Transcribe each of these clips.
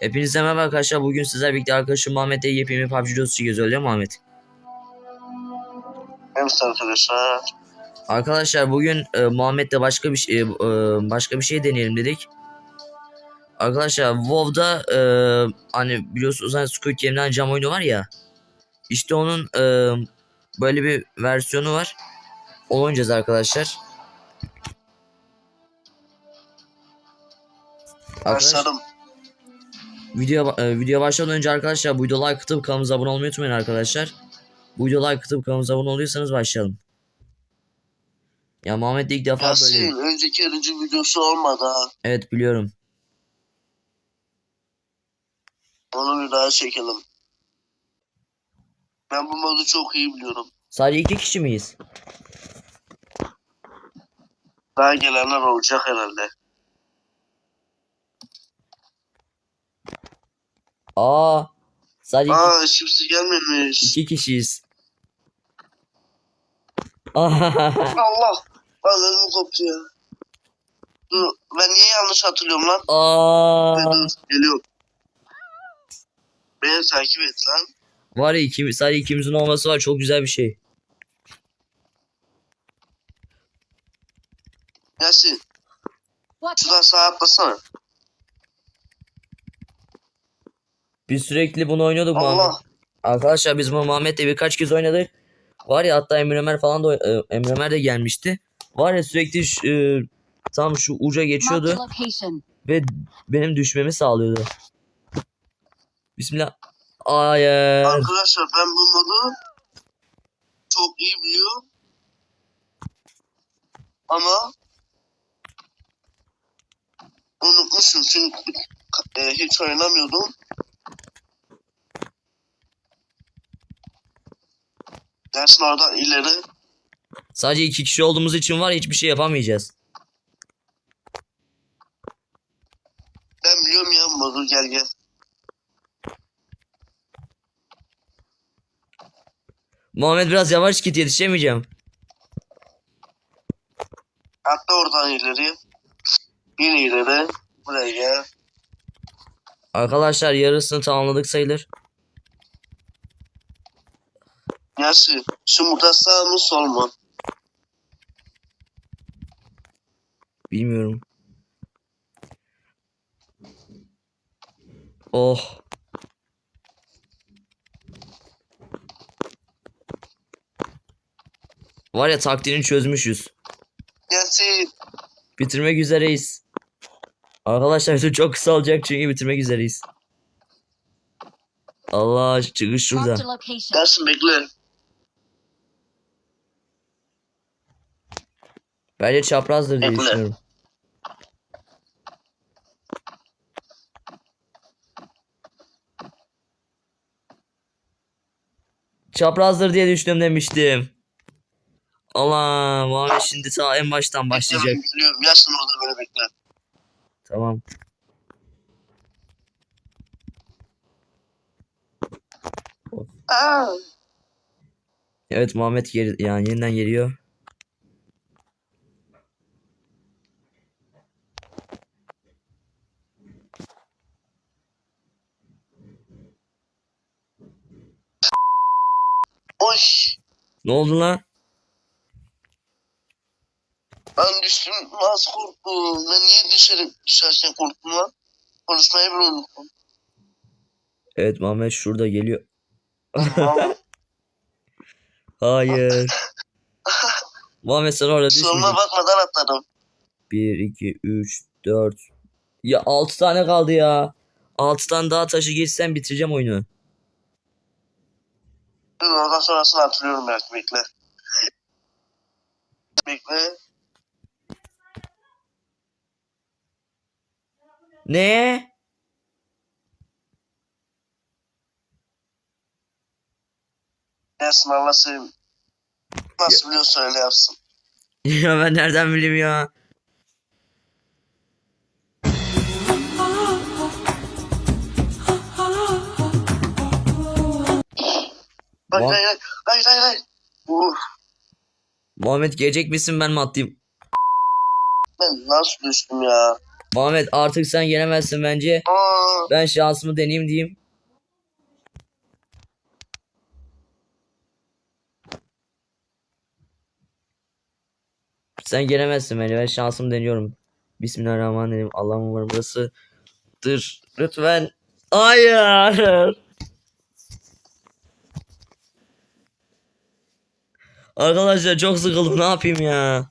Hepinize merhaba arkadaşlar. Bugün sizlerle birlikte arkadaşım Muhammed'e yepyeni PUBG videosu çekiyoruz öyle mi Muhammed? Evet arkadaşlar. Arkadaşlar bugün e, Muhammed'le başka bir şey e, e, başka bir şey deneyelim dedik. Arkadaşlar WoW'da e, hani biliyorsunuz hani Squid Game'den cam oyunu var ya. İşte onun e, böyle bir versiyonu var. Onu oynayacağız arkadaşlar. Arkadaşlar Başladım. Video e, video başlamadan önce arkadaşlar bu videoya like atıp kanalımıza abone olmayı unutmayın arkadaşlar. Bu videoya like atıp kanalımıza abone oluyorsanız başlayalım. Ya Muhammed de ilk defa böyle. Yasin önceki arıcı videosu olmadı ha. Evet biliyorum. Onu bir daha çekelim. Ben bu modu çok iyi biliyorum. Sadece iki kişi miyiz? Daha gelenler olacak herhalde. Aa. Sadece iki, Aa kimse gelmemiş. iki kişiyiz. Allah. Ağzım koptu ya. Dur ben niye yanlış hatırlıyorum lan? Aa. Dur, geliyorum. Beni takip et lan. Var ya ikimiz, sadece ikimizin olması var çok güzel bir şey. Yasin şuradan sağa atlasana. Biz sürekli bunu oynuyorduk Muhammed. Allah. Arkadaşlar biz bu Muhammed'le birkaç kez oynadık. Var ya hatta Emre Ömer falan da e, Emre Ömer de gelmişti. Var ya sürekli şu, e, tam şu uca geçiyordu ve benim düşmemi sağlıyordu. Bismillah. Hayır. Arkadaşlar ben bu modu çok iyi biliyorum. Ama unutmuşum çünkü e, hiç oynamıyordum. Dersin oradan ileri. Sadece iki kişi olduğumuz için var hiçbir şey yapamayacağız. Ben biliyorum ya modu gel gel. Muhammed biraz yavaş git yetişemeyeceğim. Atla oradan ileri. Yine ileri. Buraya gel. Arkadaşlar yarısını tamamladık sayılır. Yasin şu muta sağ mı sol mu? Bilmiyorum. Oh. Var ya taktiğini çözmüşüz. Yasin. Bitirmek üzereyiz. Arkadaşlar video çok kısa olacak çünkü bitirmek üzereyiz. Allah çıkış şurada. Yasin bekle. Bence çaprazdır diye düşünüyorum. Çaprazdır diye düşündüm demiştim. Allah Muhammed şimdi ta en baştan başlayacak. Biliyorum. Yasin orada böyle bekle. Tamam. Aa. Evet Muhammed geri, yani yeniden geliyor. Ne oldu lan? Ben düştüm. Nasıl korktum? Ben niye düşerim? Düşerken korktum lan? Konuşmayı bile unuttum. Evet Muhammed şurada geliyor. Hayır. Muhammed sen orada Sonuna düşmeyeceksin. bakmadan atladım. 1, 2, 3, 4. Ya 6 tane kaldı ya. 6 tane daha taşı geçsen bitireceğim oyunu. Dur oradan sonrasını hatırlıyorum belki bekle. Bekle. Ne? Yasin Allah sevim. Nasıl biliyorsa öyle yapsın. Ya ben nereden bileyim ya? Hayır Vah. hayır hayır. Hayır hayır hayır. Uf, Muhammed gelecek misin ben mi atlayayım? ben nasıl düştüm ya? Muhammed artık sen gelemezsin bence. Aa, Ben şansımı deneyeyim diyeyim. Sen gelemezsin bence. Ben şansımı deniyorum. Bismillahirrahmanirrahim. Allah'ım umarım burasıdır. Lütfen. Hayır. Arkadaşlar çok sıkıldım. Ne yapayım ya?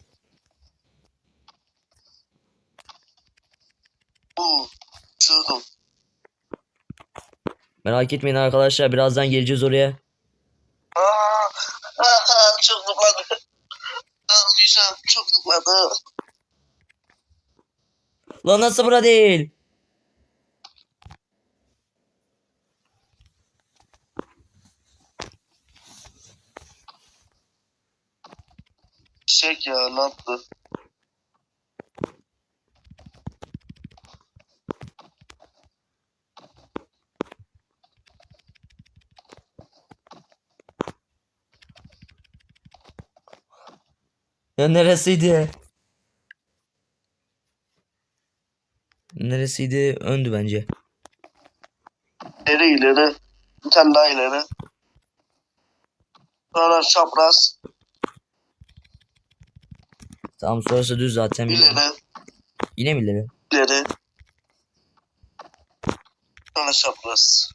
Merak etmeyin arkadaşlar. Birazdan geleceğiz oraya. Aa, aa, çok zıpladı. Çok zıpladı. Lan nasıl bura değil? Çiçek ya ne yaptı? Ya neresiydi? Neresiydi? Öndü bence. İleri ileri. Bir tane daha ileri. Sonra çapraz. Tamam sonrası düz zaten. ileri. Yine mi ileri? ileri. Sonra çapraz.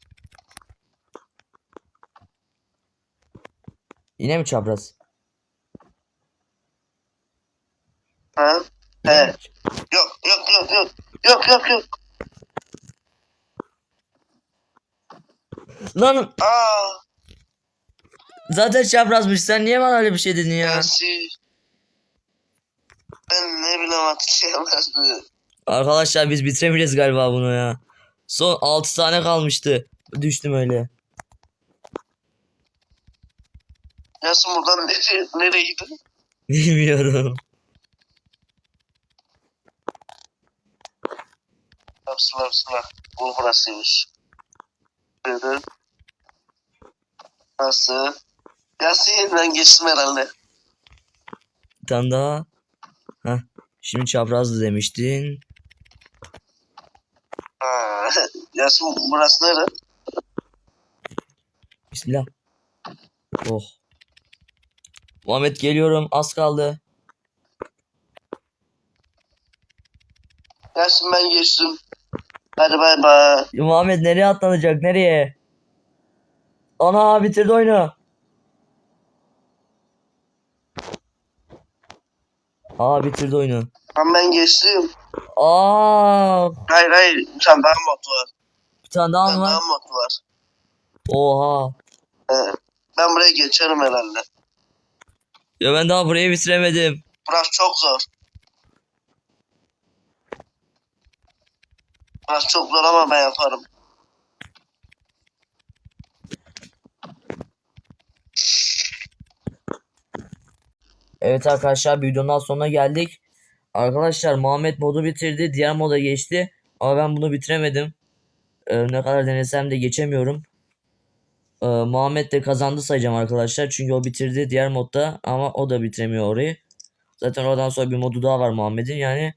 Yine mi çapraz? Ha? Yine He. mi? Yok yok yok yok. Yok yok yok. Lan Aa. zaten çaprazmış. Sen niye bana öyle bir şey dedin ya? Nasıl? Ben ne bileyim hatırlayamazdım. Arkadaşlar biz bitiremeyeceğiz galiba bunu ya. Son 6 tane kalmıştı. Düştüm öyle. Yasin buradan nereye, nereye gidiyor? Bilmiyorum. Yapsınlar yapsınlar. Bu burasıymış. Böyle. Nasıl? Yasin ben geçtim herhalde. Bir tane daha. Şimdi çaprazdı demiştin. Ha. Yasin burası nere? Bismillah. Oh. Muhammed geliyorum. Az kaldı. Yasin ben geçtim. Hadi bay bay. Muhammed nereye atlanacak? Nereye? Ana bitirdi oyunu. Aa bitirdi oyunu. Tamam ben geçtim. Aa Hayır hayır. Bir tane daha mod var. bir tane daha mı var? daha mod var. Oha. He. Ben buraya geçerim herhalde. Ya ben daha burayı bitiremedim. Burası çok zor. Burası çok zor ama ben yaparım. Evet arkadaşlar bir videonun sonuna geldik. Arkadaşlar Muhammed modu bitirdi. Diğer moda geçti. Ama ben bunu bitiremedim. Ee, ne kadar denesem de geçemiyorum. Ee, Muhammed de kazandı sayacağım arkadaşlar. Çünkü o bitirdi diğer modda. Ama o da bitiremiyor orayı. Zaten oradan sonra bir modu daha var Muhammed'in. Yani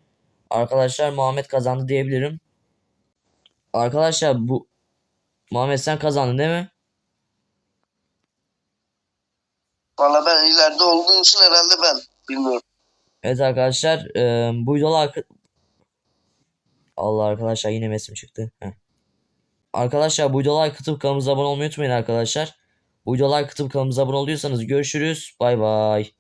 arkadaşlar Muhammed kazandı diyebilirim. Arkadaşlar bu Muhammed sen kazandın değil mi? Valla ben ileride olduğum için herhalde ben. Bilmiyorum. Evet arkadaşlar e, bu videolar Allah arkadaşlar yine mesim çıktı. Heh. Arkadaşlar bu videolar kıtıp kanalımıza abone olmayı unutmayın arkadaşlar. Bu videolar kıtıp kanalımıza abone oluyorsanız görüşürüz. Bay bay.